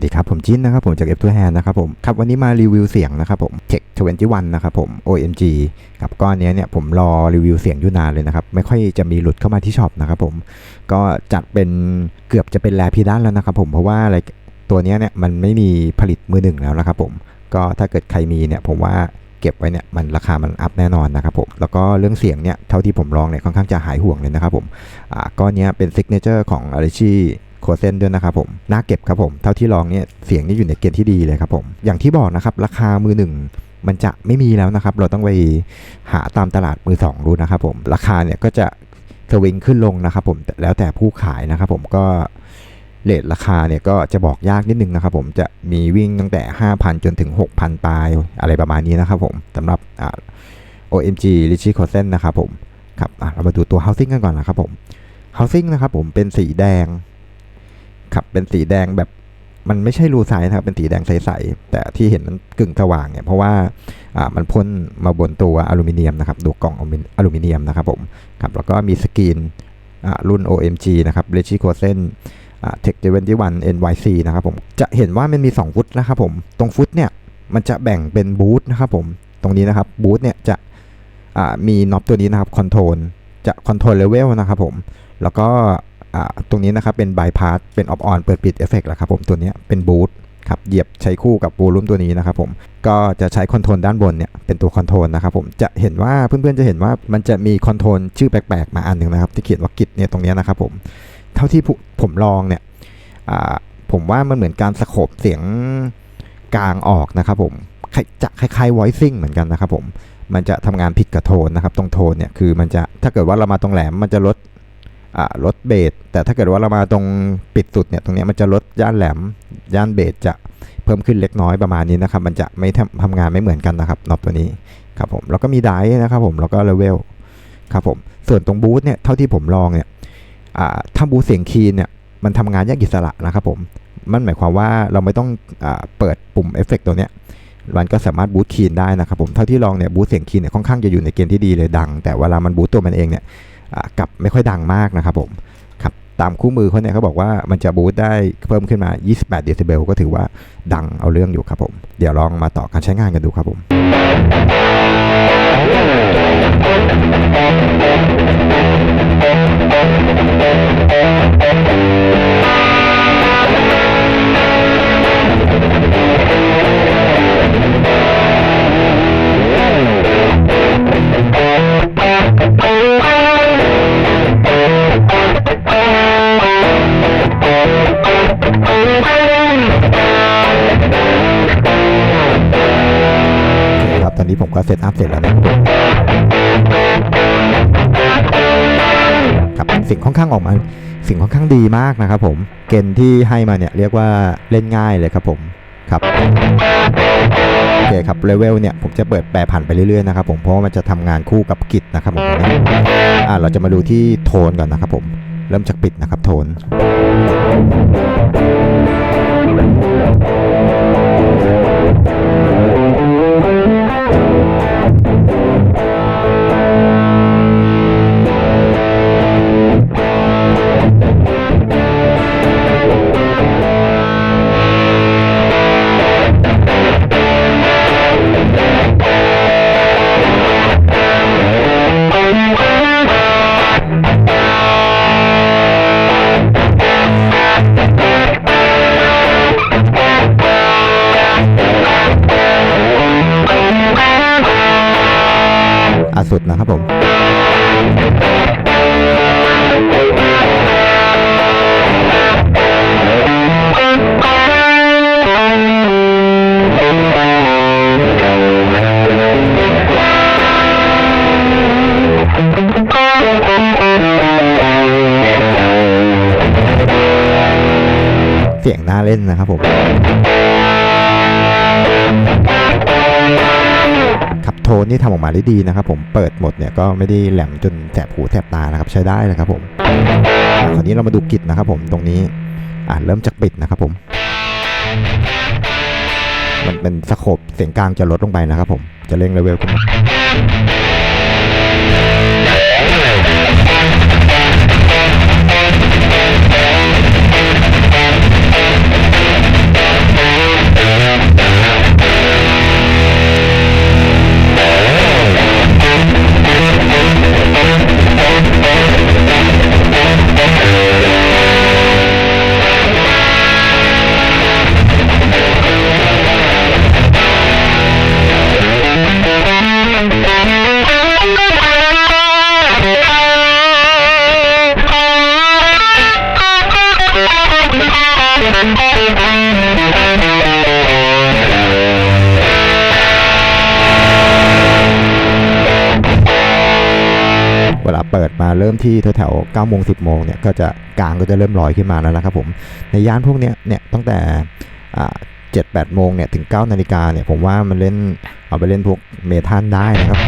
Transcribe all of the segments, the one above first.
วัสดีครับ ผมจินนะครับผมจาก F2 Hand นะครับผมครับวันนี้มารีวิวเสียงนะครับผม Tech 21นะครับผม OMG ครับก้อนนี้เนี่ยผมรอรีวิวเสียงอยู่นานเลยนะครับ ไม่ค่อยจะมีหลุดเข้ามาที่ช็อปนะครับผมก็จัดเป็นเกือบจะเป็นแลพีด้านแล้วนะครับผมเพราะว่าอะไรตัวนี้เนี่ยมันไม่มีผลิตมือหนึ่งแล้วนะครับผมก็ถ้าเกิดใครมีเนี่ยผมว่าเก็บไว้เนี่ยมันราคามันอัพแน่นอนนะครับผมแล้วก็เรื่องเสียงเนี่ยเท่าที่ผมลองเนี่ยค่อนข้างจะหายห่วงเลยนะครับผมอ่าก้อนนี้เป็นซิกเนเจอร์ของ a r i c h i โคเซนด้วยนะครับผมน่าเก็บครับผม เท่าที่ลองเนี่ยเสียงนี่อยู่ในเกณฑ์ที่ดีเลยครับผม อย่างที่บอกนะครับราคามือหนึ่งมันจะไม่มีแล้วนะครับ เราต้องไปหาตามตลาดมือสองดูนะครับผม ราคาเนี่ยก็จะสวิงขึ้นลงนะครับผมแล้วแต่ผู้ขายนะครับผมก็เลทราคาเนี่ยก็จะบอกยากนิดนึงนะครับผมจะมีวิ่งตั้งแต่ 5,000 จนถึง 6,000 ปลายอะไรประมาณนี้นะครับผมสำหรับ OMG r i c h i c o s e n นะครับผมครับเรามาดูตัว housing กันก่อนนะครับผม housing นะครับผมเป็นสีแดง ครับเป็นสีแดงแบบมันไม่ใช่รูไซส์นะครับเป็นสีแดงใสๆแต่ที่เห็นมันกึ่งสว่างเนี่ยเพราะว่าอ่ามันพ่นมาบนตัวอลูมิเนียมนะครับดูกล่องอลูมิเนียมนะครับผมครับแล้วก็มีสกรีนรุ่น OMG นะครับ r e g i c o s e n อ่า Tech 21 NYC นะครับผมจะเห็นว่ามันมี 2 ฟุตนะครับผม ตรงฟุตเนี่ยมันจะแบ่งเป็นบูทนะครับผมตรงนี้นะครับบูทเนี่ยจะอ่ามีน็อปตัวนี้นะครับคอนโทรลจะคอนโทรลเลเวลนะครับผมแล้วก็ ตรงนี้นะครับเป็นบายพาสเป็นออฟออนเปิดปิดเอฟเฟกต์แหละครับผมตัวนี้เป็นบูทครับเหยียบใช้คู่กับโวลูมตัวนี้นะครับผมก็จะใช้คอนโทรลด้านบนเนี่ยเป็นตัวคอนโทรลนะครับผมจะเห็นว่าเพื่อนๆจะเห็นว่ามันจะมีคอนโทรลชื่อแปลกๆ มาอันหนึ่งนะครับที่เขียนว่ากิจเนี่ยตรงนี้นะครับผมเท่าที่ผมลองเนี่ยผมว่ามันเหมือนการสโคบเสียงกลางออกนะครับผมจะคล้ายๆ voicing เหมือนกันนะครับผมมันจะทำงานผิดกับโทนนะครับตรงโทนเนี่ยคือมันจะถ้าเกิดว่าเรามาตรงแหลมมันจะลด ลดเบสแต่ถ้าเกิดว่าเรามาตรงปิดสุดเนี่ยตรงนี้มันจะลดย่านแหลมย่านเบสจะเพิ่มขึ้นเล็กน้อยประมาณนี้นะครับ มันจะไม่ทำทำงานไม่เหมือนกันนะครับนอบตัวนี้ครับผมแล้วก็มีไดนะครับผมแล้วก็เลเวลครับผมส่วนตรงบูธเนี่ยเท่าที่ผมลองเนี่ยถ้าบูธเสียงคีนเนี่ยมันทำงานแยกอิสระนะครับผมมันหมายความว่าเราไม่ต้องอเปิดปุ่มเอฟเฟกตัวเนี้ยมันก็สามารถบูตคีนได้นะครับผมเท่าที่ลองเนี่ยบูตเสียงคีนเนี่ยค่อนข้างจะอยู่ในเกณฑ์ที่ดีเลยดัง แต่เวลามันบูตตัวมันเองเนี่ย กับไม่ค่อยดังมากนะครับผมครับตามคู่มือเขาเนี่ยเขาบอกว่ามันจะบูตได้เพิ่มขึ้นมา 28 เดซิเบลก็ถือว่าดังเอาเรื่องอยู่ครับผม เดี๋ยวลองมาต่อการใช้งานกันดูครับผม ครับตอนนี้ผมก็เซตอัพเสร็จแล้วนะครับครับสิ่งค่อนข้างออกมาสิ่งค่อนข้างดีมากนะครับผมเกณฑ์ที่ให้มาเนี่ยเรียกว่าเล่นง่ายเลยครับผมครับโอเคครับเลเวลเนี่ยผมจะเปิดแปรผันไปเรื่อยๆนะครับผมเพราะว่ามันจะทำงานคู่กับกิจนะครับผมอ่าเราจะมาดูที่โทนก่อนนะครับผมเริ่มจากปิดนะครับโทน Thank you. สุดนะครับผมเสียงน่าเล่นนะครับผม ขับโทนที่ทำออกมาได้ดีนะครับผมเปิดหมดเนี่ยก็ไม่ได้แหลมจนแสบหูแสบตานะครับใช้ได้เลยครับผมคราวนี้เรามาดูกิจนะครับผมตรงนี้อ่าเริ่มจากปิดนะครับผม มันเป็นสโคบเสียงกลางจะลดลงไปนะครับผมจะเร่งเลเวลขึ้นมา เวลาเปิดมาเริ่มที่แถวๆ9โมง 10 โมงเนี่ยก็จะกลางก็จะเริ่มลอยขึ้นมาแล้วนะครับผม ในย่านพวกนี้เนี่ยตั้งแต่7-8โมงเนี่ยถึง 9 นาฬิกาเนี่ยผมว่ามันเล่นเอาไปเล่นพวกเมทัลได้นะครับ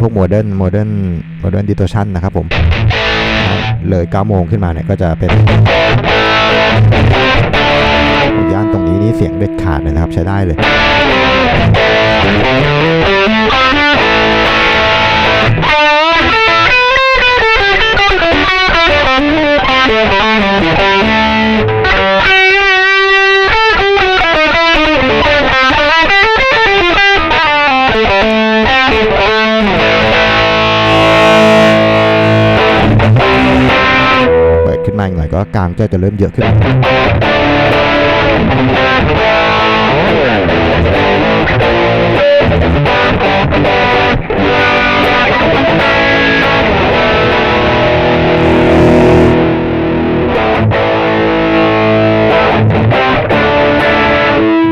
พวกโมเดิร์นโมเดิร์นโมเดิร์นดิโทชันนะครับผม เลย9โมงขึ้นมาเนี่ยก็จะเป็นย่านตรงนี้นี่เสียงเด็ดขาดเลยนะครับใช้ได้เลยเอีกหน่อยก็กลางก็จะเริ่มเยอะขึ้น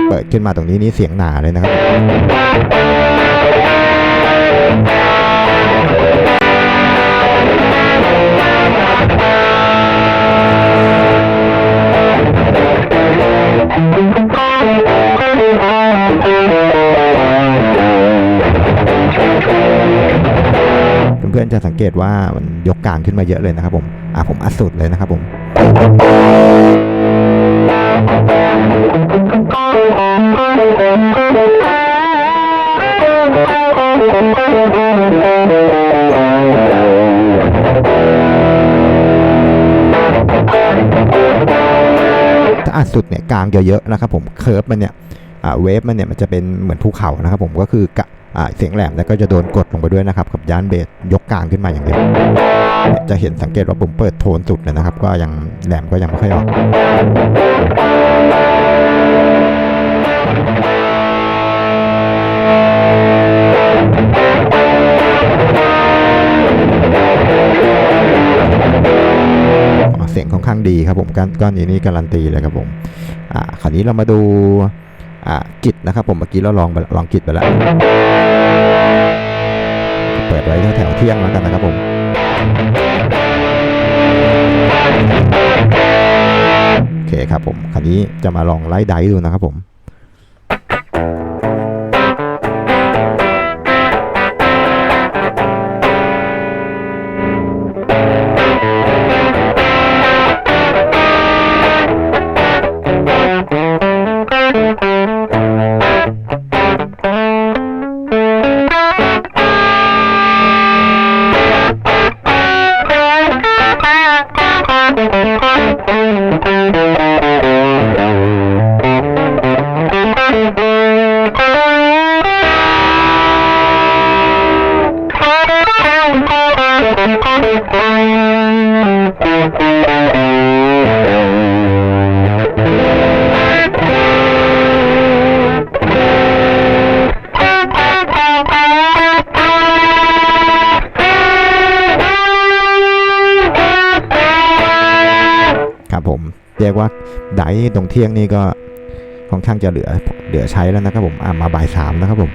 เปิดขึ้นมาตรงนี้นี่เสียงหนาเลยนะครับ อนๆจะสังเกตว่ามันยกกลางขึ้นมาเยอะเลยนะครับผมอะผมอัดสุดเลยนะครับผมถ้าอัดสุดเนี่ยกลางเยอะๆนะครับผมเคิร์ฟมันเนี่ยอ่าเวฟมันเนี่ยมันจะเป็นเหมือนภูเขานะครับผมก็คือกะ เสียงแหลมแล้วก็จะโดนกดลงไปด้วยนะครับกับยานเบสยกกลางขึ้นมาอย่างเดียวจะเห็นสังเกตว่าผมเปิดโทนสุดเลยนะครับ ก็ยังแหลมก็ยังไม่ค่อยออกเสียงค่อนข้างดีครับผมก้อนนี้นี่การันตีเลยครับผมอ่าคราวนี้เรามาดูอ่ากิจนะครับผมเมื่อกี้เราลองลองกิจไปแล้ว เปิดไว้แถวเที่ยงแล้วกันนะครับผมโอเคครับผมคราวนี้จะมาลองไล่ไดดูนะครับผม นี่ตรงเที่ยงนี่ก็ค่อนข้างจะเหลือเหลือใช้แล้วนะครับผมอ่ามาบ่ายสามนะครับผม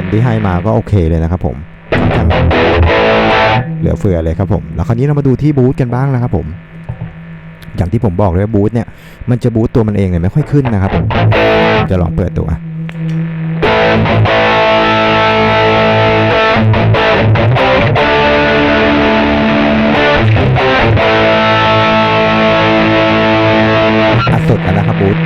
นที่ให้มาก็โอเคเลยนะครับผมเหลือเฟือเลยครับผม แล้วคราวนี้เรามาดูที่บูธกันบ้างนะครับผม อย่างที่ผมบอกเลยว่าบูธเนี่ย มันจะบูธตัวมันเองเนี่ยไม่ค่อยขึ้นนะครับผม จะลองเปิดตัวอัดสดแล้วนะครับบูธ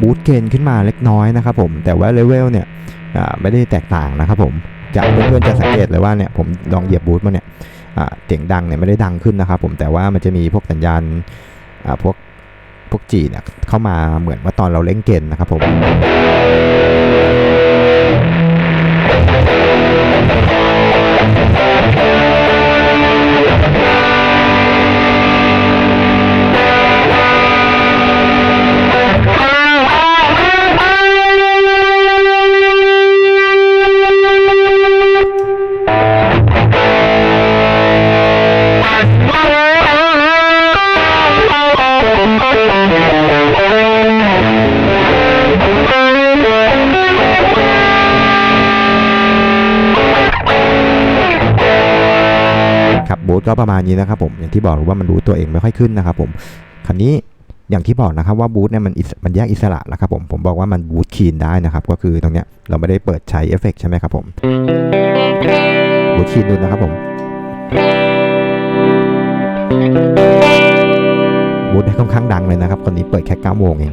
บูตเกนขึ้นมาเล็กน้อยนะครับผมแต่ว่าเลเวลเนี่ยไม่ได้แตกต่างนะครับผมจากเพื่อนๆจะสังเกตเลยว่าเนี่ยผมลองเหยียบบูตมาเนี่ยเสียงดังเนี่ยไม่ได้ดังขึ้นนะครับผมแต่ว่ามันจะมีพวกสัญญาณพวกพวกจีเนี่ยเข้ามาเหมือนว่าตอนเราเล่นเกนนะครับผม ก็ประมาณนี้นะครับผมอย่างที่บอกว่ามันรู้ตัวเองไม่ค่อยขึ้นนะครับผมคราวนี้อย่างที่บอกนะครับว่าบูธเนี่ยมันมันแยกอิสระนะครับผมผมบอกว่ามันบูธคีนได้นะครับ ก็คือตรงเนี้ยเราไม่ได้เปิดใช้เอฟเฟกต์ใช่ไหมครับผมบูธคีนดูนะครับผมบูธได้ค่อนข้างดังเลยนะครับคนนี้เปิดแค่9โมงเอง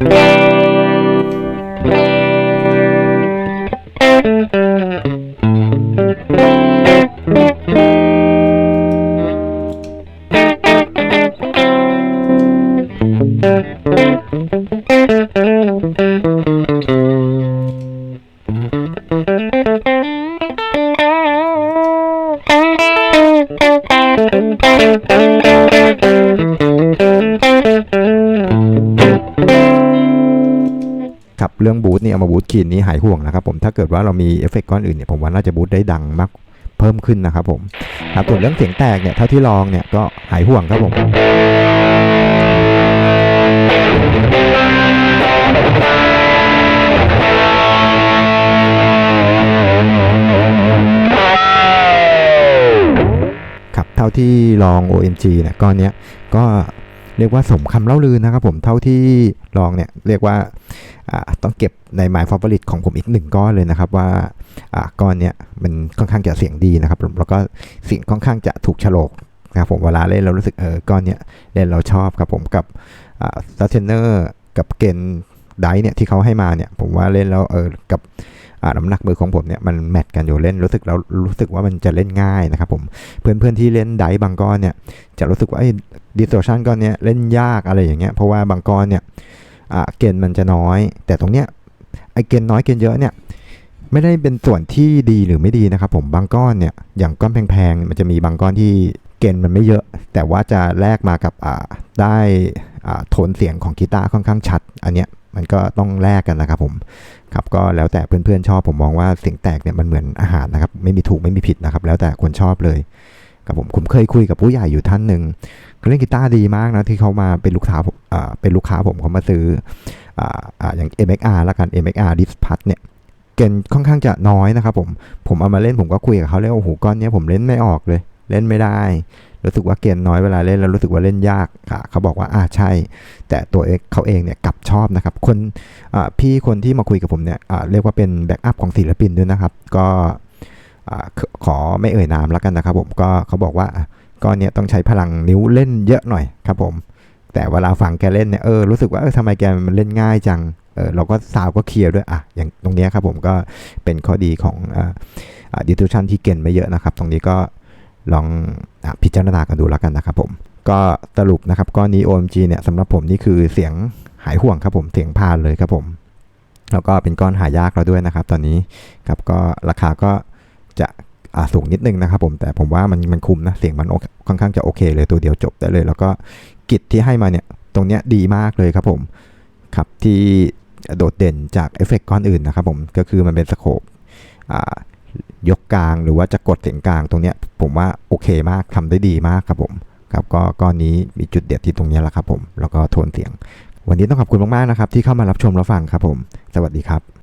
ครับเรื่องบูทนี่เอามาบูทคีนนี้หายห่วงนะครับผมถ้าเกิดว่าเรามีเอฟเฟกต์ก้อนอื่นเนี่ยผมว่าน่าจะบูทได้ดังมากเพิ่มขึ้นนะครับผมครับส่วนเรื่องเสียงแตกเนี่ยเท่าที่ลองเนี่ยก็หายห่วงครับผม ที่ลอง OMG เนี่ยก้อนเนี้ยก็เรียกว่าสมคำเล่าลือนะครับผมเท่าที่ลองเนี่ยเรียกว่าต้องเก็บใน My Favorite ของผมอีกหนึ่งก้อนเลยนะครับว่าก้อนเนี้ยมันค่อนข้างจะเสียงดีนะครับแล้วก็เสียงค่อนข้างจะถูกฉลกนะครับผมเวลาเล่นเรารู้สึกเออก้อนเนี้ยเล่นเราชอบครับผมกับอ่าซัตเทนเนอร์กับเกนไดเนี่ยที่เขาให้มาเนี่ยผมว่าเล่นแล้วเออกับ น้ำหนักมือของผมเนี่ยมันแมทกันอยู่เล่นรู้สึกแล้วรู้สึกว่ามันจะเล่นง่ายนะครับผมเพื่อนๆที่เล่นไดบางก้อนเนี่ยจะรู้สึกว่าไอ้ดิสโทชันก้อนเนี้ยเล่นยากอะไรอย่างเงี้ยเพราะว่าบางก้อนเนี่ยเกณฑ์มันจะน้อย แต่ตรงเนี้ยไอ้เกณฑ์น้อยเกณฑ์เยอะเนี่ยไม่ได้เป็นส่วนที่ดีหรือไม่ดีนะครับผมบางก้อนเนี่ยอย่างก้อนแพงๆมันจะมีบางก้อนที่เกณฑ์มันไม่เยอะ แต่ว่าจะแลกมากับได้โทนเสียงของกีตาร์ค่อนข้างชัด อันเนี้ยมันก็ต้องแลกกันนะครับผม ครับก็แล้วแต่เพื่อนๆชอบผมมองว่าเสียงแตกเนี่ยมันเหมือนอาหารนะครับ ไม่มีถูกไม่มีผิดนะครับ แล้วแต่คนชอบเลยครับผมผมเคยคุยกับผู้ใหญ่อยู่ท่านหนึ่งเขาเล่นกีตาร์ดีมากนะที่เขามาเป็นลูกค้าผมเป็นลูกค้าผมเขามาซื้ออ่าอ่าอย่าง MXR ละกัน MXR d i s p a t เนี่ยเกณฑ์ค่อนข้างจะน้อยนะครับผมผมเอามาเล่นผมก็คุยกับเขาเลยว่าโอ้โหก้อนนี้ผมเล่นไม่ออกเลย เล่นไม่ได้ รู้สึกว่าเกณฑ์น้อยเวลาเล่นแล้วรู้สึกว่าเล่นยากค่ะเขาบอกว่าอ่าใช่ แต่ตัวเองเขาเองเนี่ยกลับชอบนะครับ คนอ่าพี่คนที่มาคุยกับผมเนี่ยอ่าเรียกว่าเป็นแบ็กอัพของศิลปินด้วยนะครับ ก็อ่าขอไม่เอ่ยนามแล้วกันนะครับ ผมก็เขาบอกว่าก้อนเนี้ยต้องใช้พลังนิ้วเล่นเยอะหน่อยครับผมแต่เวลาฟังแกเล่นเนี่ยเออรู้สึกว่าเออทำไมแกมันเล่นง่ายจังเออเราก็ซาวก็เคลียร์ด้วยอะอย่างตรงเนี้ยครับผมก็เป็นข้อดีของอ่าดิทูชันที่เก่นไม่เยอะนะครับ ตรงนี้ก็ ลองอพิจารณากันดูแล้วกันนะครับผม ก็สรุปนะครับก้อนนี้ OMG เนี่ยสำหรับผมนี่คือเสียงหายห่วงครับผมเสียงพานเลยครับผม แล้วก็เป็นก้อนหายากแล้วด้วยนะครับ ตอนนี้ครับก็ราคาก็จะสูงนิดนึงนะครับผมแต่ผมว่ามันมันคุ้มนะเสียงมันโอค่อนข้างจะโอเคเลยตัวเดียวจบได้เลย แล้วก็กิจที่ให้มาเนี่ยตรงเนี้ยดีมากเลยครับผมครับที่โดดเด่นจากเอฟเฟกต์ก้อนอื่นนะครับผมก็คือมันเป็นสโคปอ่า ยกกลางหรือว่าจะกดเสียงกลางตรงเนี้ยผมว่าโอเคมากทำได้ดีมากครับผมครับก็ก้อนนี้มีจุดเด็ดที่ตรงนี้แหละครับผมแล้วก็โทนเสียง วันนี้ต้องขอบคุณมากๆนะครับที่เข้ามารับชมรับฟังครับผม สวัสดีครับ